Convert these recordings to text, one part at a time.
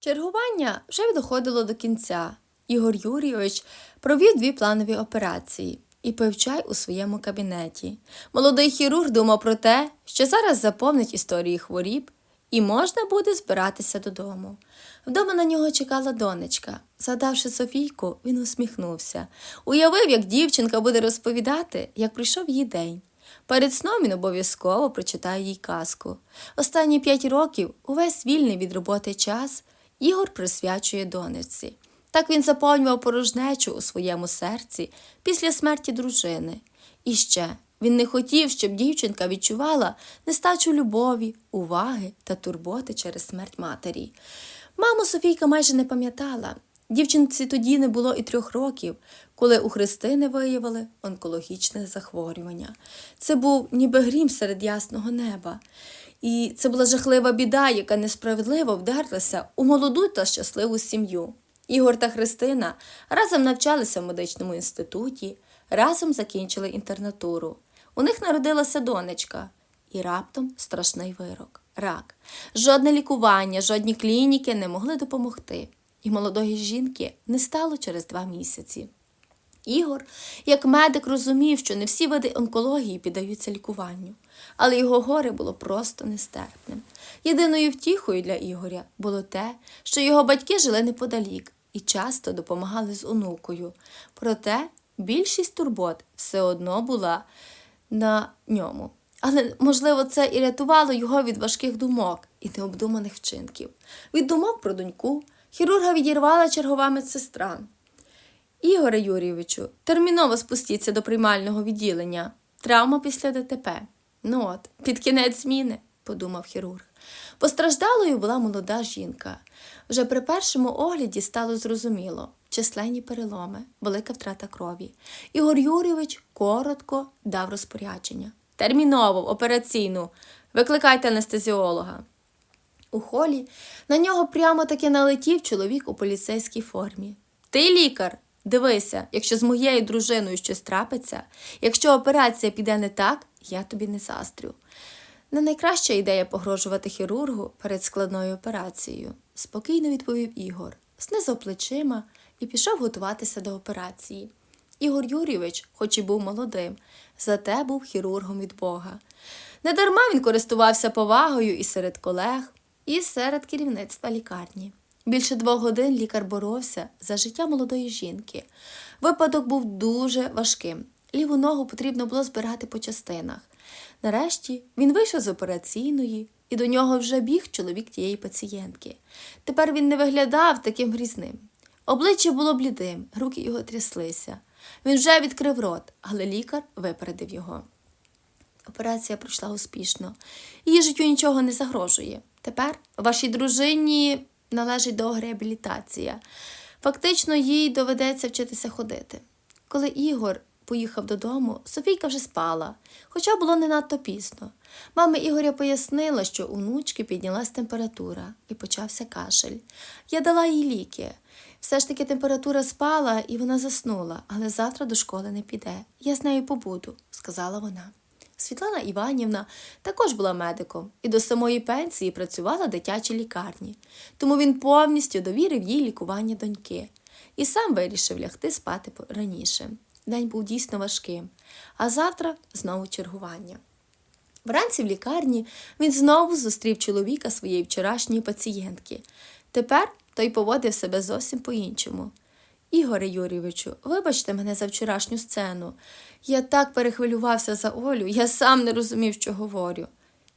Чергування вже доходило до кінця. Ігор Юрійович провів дві планові операції і пив чай у своєму кабінеті. Молодий хірург думав про те, що зараз заповнить історії хворіб і можна буде збиратися додому. Вдома на нього чекала донечка. Згадавши Софійку, він усміхнувся. Уявив, як дівчинка буде розповідати, як прийшов її день. Перед сном він обов'язково прочитає їй казку. Останні п'ять років, увесь вільний від роботи час, Ігор присвячує донечці. Так він заповнював порожнечу у своєму серці після смерті дружини. І ще він не хотів, щоб дівчинка відчувала нестачу любові, уваги та турботи через смерть матері. Маму Софійка майже не пам'ятала. Дівчинці тоді не було і трьох років, коли у Христини виявили онкологічне захворювання. Це був ніби грім серед ясного неба. І це була жахлива біда, яка несправедливо вдерлася у молоду та щасливу сім'ю. Ігор та Христина разом навчалися в медичному інституті, разом закінчили інтернатуру. У них народилася донечка, і раптом страшний вирок рак. Жодне лікування, жодні клініки не могли допомогти. І молодої жінки не стало через два місяці. Ігор, як медик, розумів, що не всі види онкології піддаються лікуванню, але його горе було просто нестерпним. Єдиною втіхою для Ігоря було те, що його батьки жили неподалік і часто допомагали з онукою. Проте більшість турбот все одно була на ньому. Але, можливо, це і рятувало його від важких думок і необдуманих вчинків. Від думок про доньку хірурга відірвала чергова медсестра. Ігоре Юрійовичу, терміново спустіться до приймального відділення. Травма після ДТП. Ну от, під кінець зміни, подумав хірург. Постраждалою була молода жінка. Вже при першому огляді стало зрозуміло численні переломи, велика втрата крові. Ігор Юрійович коротко дав розпорядження. Терміново, операційну, викликайте анестезіолога. У холі на нього прямо таки налетів чоловік у поліцейській формі. Ти лікар? Дивися, якщо з моєю дружиною щось трапиться, якщо операція піде не так, я тобі не застрю. Не найкраща ідея погрожувати хірургу перед складною операцією, спокійно відповів Ігор, знизав плечима і пішов готуватися до операції. Ігор Юрійович, хоч і був молодим, зате був хірургом від Бога. Недарма він користувався повагою і серед колег, і серед керівництва лікарні. Більше двох годин лікар боровся за життя молодої жінки. Випадок був дуже важким. Ліву ногу потрібно було збирати по частинах. Нарешті він вийшов з операційної, і до нього вже біг чоловік тієї пацієнтки. Тепер він не виглядав таким грізним. Обличчя було блідим, руки його тряслися. Він вже відкрив рот, але лікар випередив його. Операція пройшла успішно. Її життю нічого не загрожує. Тепер вашій дружині належить довгореабілітація. Фактично, їй доведеться вчитися ходити. Коли Ігор поїхав додому, Софійка вже спала, хоча було не надто пізно. Мама Ігоря пояснила, що у внучки піднялась температура і почався кашель. Я дала їй ліки. Все ж таки температура спала і вона заснула, але завтра до школи не піде. Я з нею побуду, сказала вона. Світлана Іванівна також була медиком і до самої пенсії працювала в дитячій лікарні, тому він повністю довірив їй лікування доньки і сам вирішив лягти спати раніше. День був дійсно важким, а завтра знову чергування. Вранці в лікарні він знову зустрів чоловіка своєї вчорашньої пацієнтки. Тепер той поводив себе зовсім по-іншому. Ігоре Юрійовичу, вибачте мене за вчорашню сцену. Я так перехвилювався за Олю, я сам не розумів, що говорю.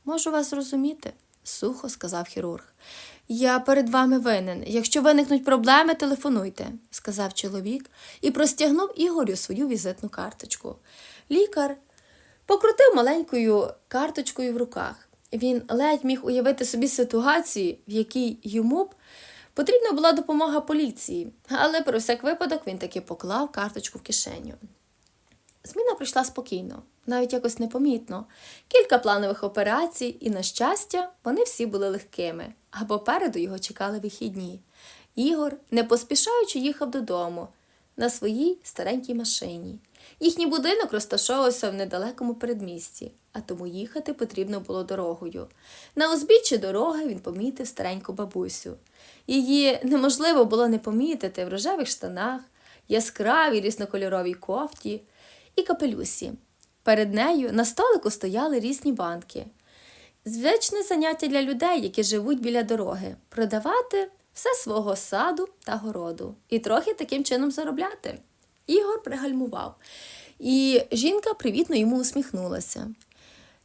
Можу вас зрозуміти, сухо сказав хірург. Я перед вами винен. Якщо виникнуть проблеми, телефонуйте, сказав чоловік і простягнув Ігорю свою візитну карточку. Лікар покрутив маленькою карточкою в руках. Він ледь міг уявити собі ситуацію, в якій йому б потрібна була допомога поліції, але про всяк випадок він таки поклав карточку в кишеню. Зміна пройшла спокійно, навіть якось непомітно. Кілька планових операцій, і, на щастя, вони всі були легкими, а попереду його чекали вихідні. Ігор, не поспішаючи, їхав додому на своїй старенькій машині. Їхній будинок розташовувався в недалекому передмісті, а тому їхати потрібно було дорогою. На узбіччі дороги він помітив стареньку бабусю. Її неможливо було не помітити в рожевих штанах, яскравій різнокольоровій кофті і капелюсі. Перед нею на столику стояли різні банки. Звичне заняття для людей, які живуть біля дороги продавати все свого саду та городу і трохи таким чином заробляти. Ігор пригальмував, і жінка привітно йому усміхнулася.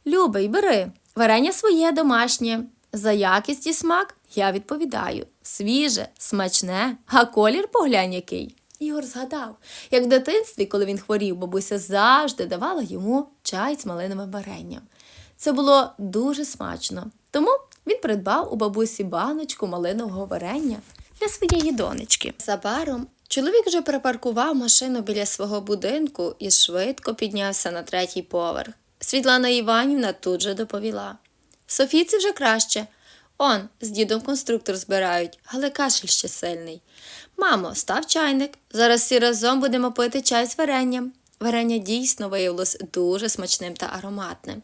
Любий, бери, варення своє домашнє. За якість і смак я відповідаю свіже, смачне, а колір поглянь який. Ігор згадав, як в дитинстві, коли він хворів, бабуся завжди давала йому чай з малиновим варенням. Це було дуже смачно, тому він придбав у бабусі баночку малинового варення для своєї донечки. Забаром чоловік вже припаркував машину біля свого будинку і швидко піднявся на третій поверх. Світлана Іванівна тут же доповіла. Софійці вже краще. Он, з дідом конструктор збирають, але кашель ще сильний. Мамо, став чайник. Зараз всі разом будемо пити чай з варенням. Варення дійсно виявилось дуже смачним та ароматним.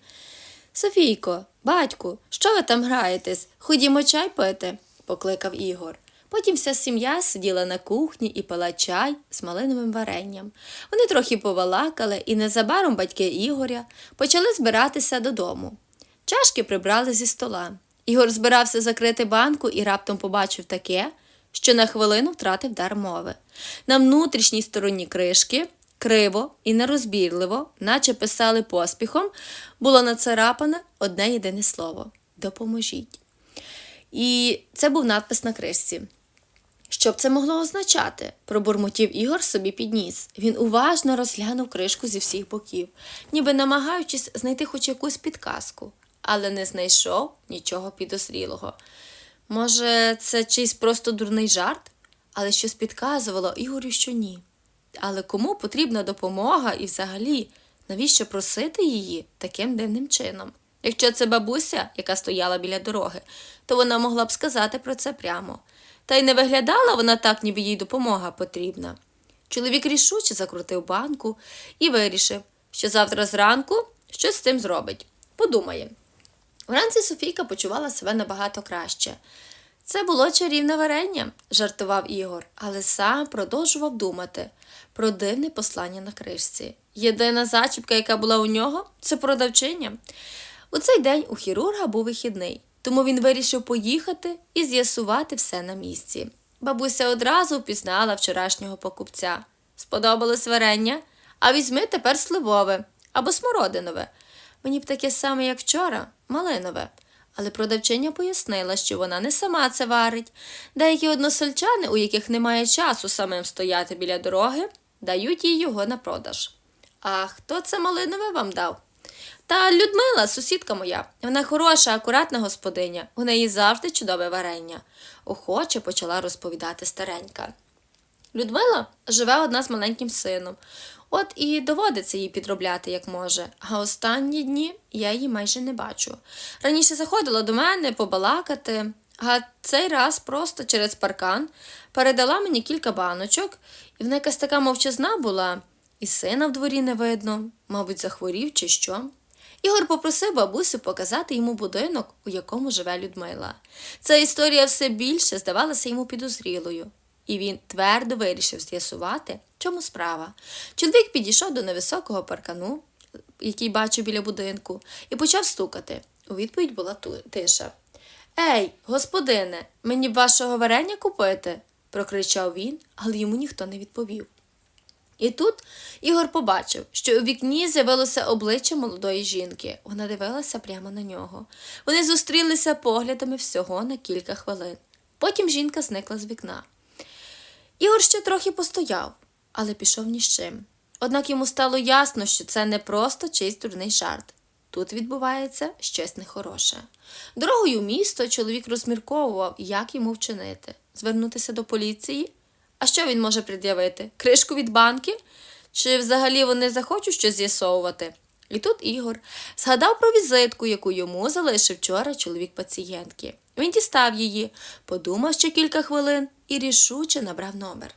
Софійко, батьку, що ви там граєтесь? Ходімо чай пити, покликав Ігор. Потім вся сім'я сиділа на кухні і пила чай з малиновим варенням. Вони трохи повалакали, і незабаром батьки Ігоря почали збиратися додому. Чашки прибрали зі стола. Ігор збирався закрити банку і раптом побачив таке, що на хвилину втратив дар мови. На внутрішній стороні кришки, криво і нерозбірливо, наче писали поспіхом, було нацарапане одне єдине слово допоможіть. І це був надпис на кришці. Що б це могло означати? пробурмотів Ігор собі підніс. Він уважно розглянув кришку зі всіх боків, ніби намагаючись знайти хоч якусь підказку, але не знайшов нічого підозрілого. Може, це чийсь просто дурний жарт, але щось підказувало Ігорю, що ні. Але кому потрібна допомога і взагалі, навіщо просити її таким дивним чином? Якщо це бабуся, яка стояла біля дороги, то вона могла б сказати про це прямо. Та й не виглядала вона так, ніби їй допомога потрібна. Чоловік рішуче закрутив банку і вирішив, що завтра зранку щось з цим зробить. Подумає. Вранці Софійка почувала себе набагато краще. Це було чарівне варення, жартував Ігор, але сам продовжував думати про дивне послання на кришці. Єдина зачіпка, яка була у нього, це продавчиня. У цей день у хірурга був вихідний, тому він вирішив поїхати і з'ясувати все на місці. Бабуся одразу впізнала вчорашнього покупця. Сподобалось варення, а візьми тепер сливове або смородинове. Мені б таке саме, як вчора, малинове. Але продавчиня пояснила, що вона не сама це варить. Деякі односельчани, у яких немає часу самим стояти біля дороги, дають їй його на продаж. А хто це малинове вам дав? Та Людмила, сусідка моя, вона хороша, акуратна господиня, у неї завжди чудове варення, охоче почала розповідати старенька. Людмила живе одна з маленьким сином. От і доводиться їй підробляти, як може, а останні дні я її майже не бачу. Раніше заходила до мене побалакати, а цей раз просто через паркан передала мені кілька баночок, і вона якась така мовчазна була, і сина в дворі не видно, мабуть, захворів чи що. Ігор попросив бабусю показати йому будинок, у якому живе Людмила. Ця історія все більше здавалася йому підозрілою, і він твердо вирішив з'ясувати, чому справа. Чоловік підійшов до невисокого паркану, який бачив біля будинку, і почав стукати. У відповідь була тиша. Ей, господине, мені б вашого варення купити? прокричав він, але йому ніхто не відповів. І тут Ігор побачив, що у вікні з'явилося обличчя молодої жінки. Вона дивилася прямо на нього. Вони зустрілися поглядами всього на кілька хвилин. Потім жінка зникла з вікна. Ігор ще трохи постояв, але пішов ні з чим. Однак йому стало ясно, що це не просто чийсь дурний жарт. Тут відбувається щось нехороше. Дорогою в місто чоловік розмірковував, як йому вчинити звернутися до поліції. А що він може пред'явити? Кришку від банки? Чи взагалі вони захочуть щось з'ясовувати? І тут Ігор згадав про візитку, яку йому залишив вчора чоловік пацієнтки. Він дістав її, подумав ще кілька хвилин і рішуче набрав номер.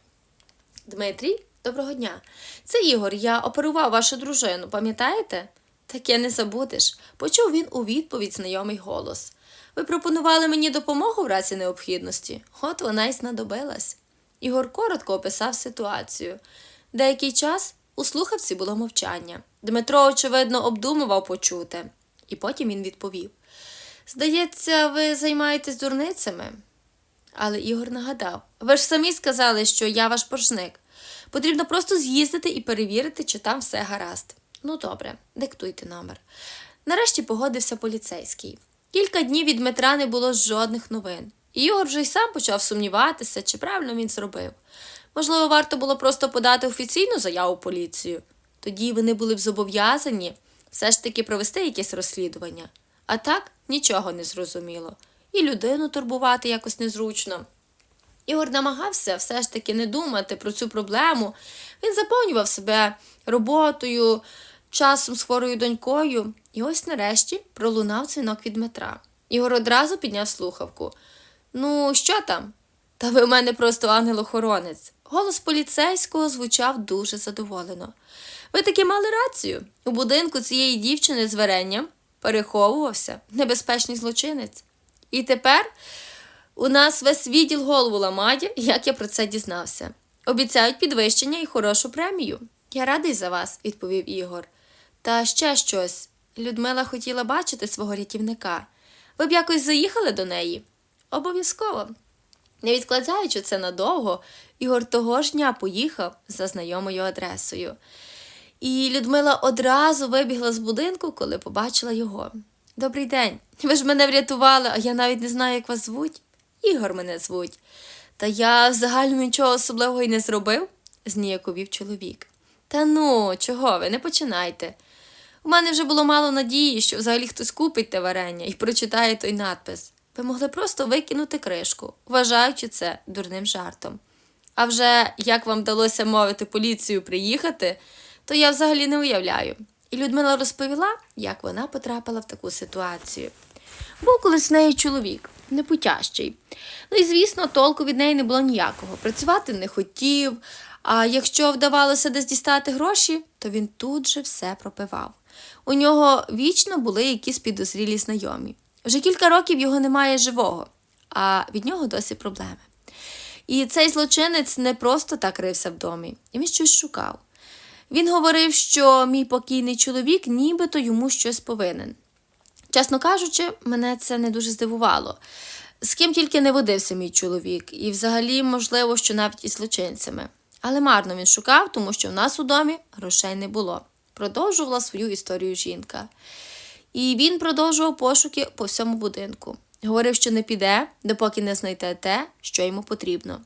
Дмитрій, доброго дня. Це Ігор, я оперував вашу дружину, пам'ятаєте? Таке не забудеш, почув він у відповідь знайомий голос. Ви пропонували мені допомогу в разі необхідності. От вона й знадобилась. Ігор коротко описав ситуацію. Деякий час у слухавці було мовчання. Дмитро, очевидно, обдумував почуте. І потім він відповів: Здається, ви займаєтесь дурницями. Але Ігор нагадав: ви ж самі сказали, що я ваш боржник. Потрібно просто з'їздити і перевірити, чи там все гаразд. Ну, добре, диктуйте номер. Нарешті погодився поліцейський. Кілька днів від Дмитра не було жодних новин. І Ігор вже й сам почав сумніватися, чи правильно він зробив. Можливо, варто було просто подати офіційну заяву поліцію. Тоді вони були б зобов'язані все ж таки провести якесь розслідування. А так нічого не зрозуміло. І людину турбувати якось незручно. Ігор намагався все ж таки не думати про цю проблему. Він заповнював себе роботою, часом з хворою донькою. І ось нарешті пролунав дзвінок від Дмитра. Ігор одразу підняв слухавку. Ну, що там? Та ви в мене просто ангел-охоронець. Голос поліцейського звучав дуже задоволено. Ви таки мали рацію. У будинку цієї дівчини з варенням переховувався небезпечний злочинець. І тепер у нас весь відділ голову ламає, як я про це дізнався. Обіцяють підвищення і хорошу премію. Я радий за вас, відповів Ігор. Та ще щось. Людмила хотіла бачити свого рятівника. Ви б якось заїхали до неї? Обов'язково. Не відкладаючи це надовго, Ігор того ж дня поїхав за знайомою адресою. І Людмила одразу вибігла з будинку, коли побачила його. Добрий день. Ви ж мене врятували, а я навіть не знаю, як вас звуть. Ігор мене звуть. Та я взагалі нічого особливого й не зробив, зніяковів чоловік. Та ну, чого ви, не починайте. У мене вже було мало надії, що взагалі хтось купить те варення і прочитає той надпис. Ви могли просто викинути кришку, вважаючи це дурним жартом. А вже як вам вдалося мовити поліцію приїхати, то я взагалі не уявляю. І Людмила розповіла, як вона потрапила в таку ситуацію. Був колись в неї чоловік, непутящий. Ну і, звісно, толку від неї не було ніякого. Працювати не хотів, а якщо вдавалося десь дістати гроші, то він тут же все пропивав. У нього вічно були якісь підозрілі знайомі. Вже кілька років його немає живого, а від нього досі проблеми. І цей злочинець не просто так рився в домі, він щось шукав. Він говорив, що мій покійний чоловік нібито йому щось повинен. Чесно кажучи, мене це не дуже здивувало. З ким тільки не водився мій чоловік, і взагалі, можливо, що навіть із злочинцями. Але марно він шукав, тому що в нас у домі грошей не було. Продовжувала свою історію жінка. І він продовжував пошуки по всьому будинку. Говорив, що не піде, допоки не знайде те, що йому потрібно.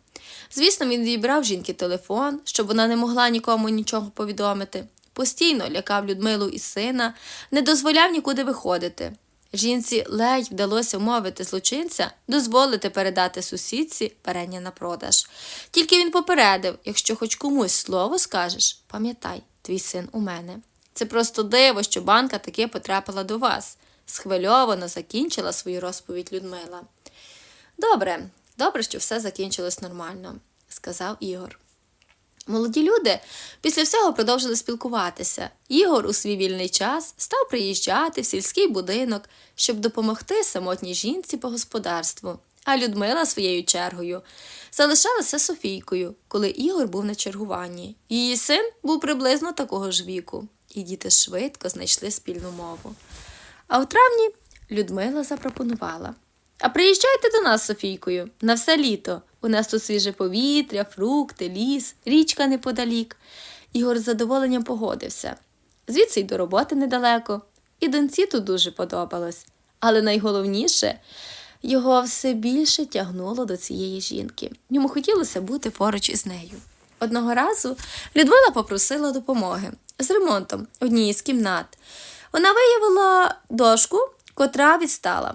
Звісно, він відібрав жінки телефон, щоб вона не могла нікому нічого повідомити. Постійно лякав Людмилу і сина, не дозволяв нікуди виходити. Жінці ледь вдалося вмовити злочинця дозволити передати сусідці перення на продаж. Тільки він попередив, якщо хоч комусь слово скажеш, пам'ятай, твій син у мене. Це просто диво, що банка таки потрапила до вас. Схвильовано закінчила свою розповідь Людмила. Добре, добре, що все закінчилось нормально, сказав Ігор. Молоді люди після всього продовжили спілкуватися. Ігор у свій вільний час став приїжджати в сільський будинок, щоб допомогти самотній жінці по господарству. А Людмила своєю чергою залишалася Софійкою, коли Ігор був на чергуванні. Її син був приблизно такого ж віку, і діти швидко знайшли спільну мову. А у травні Людмила запропонувала. А приїжджайте до нас, Софійкою, на все літо. У нас тут свіже повітря, фрукти, ліс, річка неподалік. Ігор з задоволенням погодився. Звідси й до роботи недалеко, і доньці тут дуже подобалось. Але найголовніше, його все більше тягнуло до цієї жінки. Йому хотілося бути поруч із нею. Одного разу Людмила попросила допомоги з ремонтом однієї з кімнат. Вона виявила дошку, котра відстала,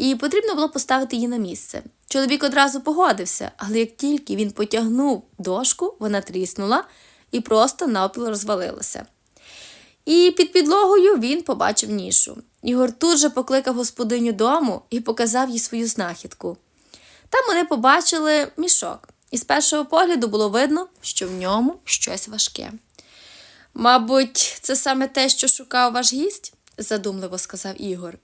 і потрібно було поставити її на місце. Чоловік одразу погодився, але як тільки він потягнув дошку, вона тріснула і просто навпіл розвалилася. І під підлогою він побачив нішу. Ігор тут же покликав господиню дому і показав їй свою знахідку. Там вони побачили мішок, і з першого погляду було видно, що в ньому щось важке. Мабуть, це саме те, що шукав ваш гість, задумливо сказав Ігор.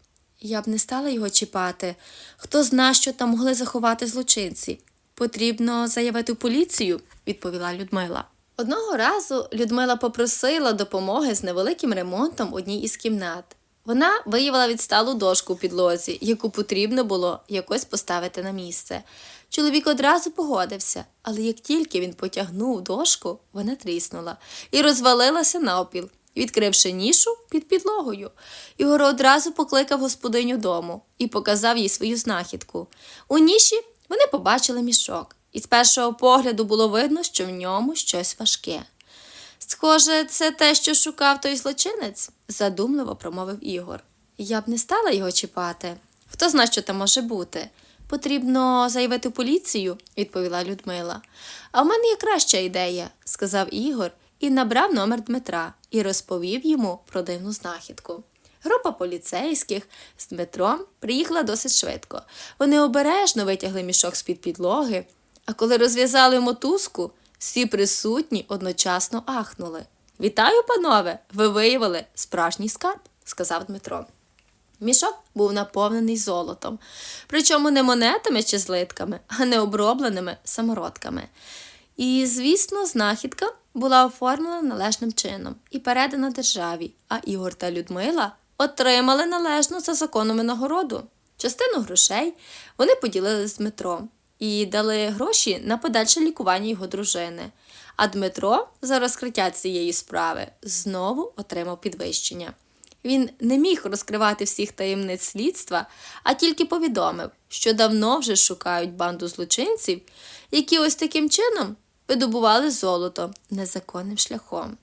Я б не стала його чіпати. Хто зна, що там могли заховати злочинці. Потрібно заявити в поліцію, відповіла Людмила. Одного разу Людмила попросила допомоги з невеликим ремонтом одній із кімнат. Вона виявила відсталу дошку у підлозі, яку потрібно було якось поставити на місце. Чоловік одразу погодився, але як тільки він потягнув дошку, вона тріснула і розвалилася навпіл, відкривши нішу під підлогою. Ігор одразу покликав господиню дому і показав їй свою знахідку. У ніші вони побачили мішок, і з першого погляду було видно, що в ньому щось важке. Схоже, це те, що шукав той злочинець, задумливо промовив Ігор. Я б не стала його чіпати. Хто знає, що там може бути? Потрібно заявити поліцію, відповіла Людмила. А в мене є краща ідея, сказав Ігор і набрав номер Дмитра і розповів йому про дивну знахідку. Група поліцейських з Дмитром приїхала досить швидко. Вони обережно витягли мішок з-під підлоги, а коли розв'язали мотузку, всі присутні одночасно ахнули. Вітаю, панове! Ви виявили справжній скарб, сказав Дмитро. Мішок був наповнений золотом, причому не монетами чи злитками, а не обробленими самородками. І, звісно, знахідка була оформлена належним чином і передана державі, а Ігор та Людмила отримали належну за законами нагороду. Частину грошей вони поділили з Дмитром і дали гроші на подальше лікування його дружини. А Дмитро за розкриття цієї справи знову отримав підвищення. Він не міг розкривати всіх таємниць слідства, а тільки повідомив, що давно вже шукають банду злочинців, які ось таким чином видобували золото незаконним шляхом.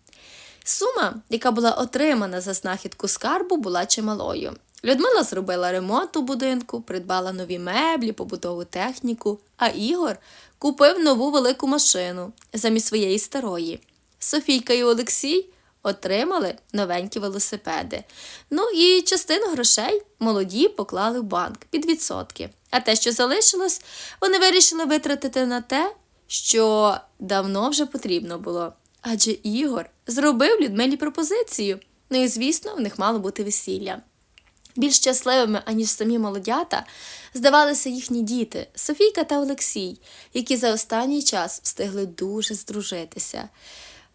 Сума, яка була отримана за знахідку скарбу, була чималою. Людмила зробила ремонт у будинку, придбала нові меблі, побутову техніку, а Ігор купив нову велику машину замість своєї старої. Софійка і Олексій отримали новенькі велосипеди. Ну і частину грошей молоді поклали в банк під відсотки. А те, що залишилось, вони вирішили витратити на те, що давно вже потрібно було. Адже Ігор зробив Людмилі пропозицію. Ну і звісно, в них мало бути весілля. Більш щасливими, аніж самі молодята, здавалися їхні діти Софійка та Олексій, які за останній час встигли дуже здружитися.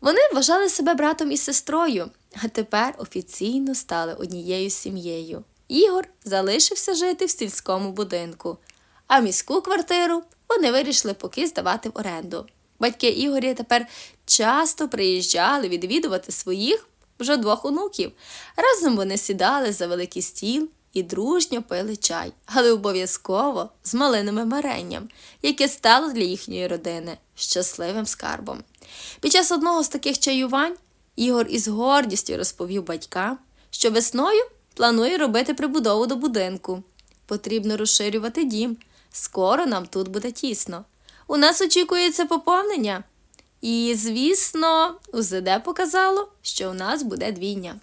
Вони вважали себе братом і сестрою, а тепер офіційно стали однією сім'єю. Ігор залишився жити в сільському будинку, а міську квартиру вони вирішили поки здавати в оренду. Батьки Ігоря тепер часто приїжджали відвідувати своїх вже двох онуків. Разом вони сідали за великий стіл і дружньо пили чай, але обов'язково з малиновим варенням, яке стало для їхньої родини щасливим скарбом. Під час одного з таких чаювань Ігор із гордістю розповів батькам, що весною планує робити прибудову до будинку. Потрібно розширювати дім. Скоро нам тут буде тісно. У нас очікується поповнення. І, звісно, УЗД показало, що у нас буде двійня.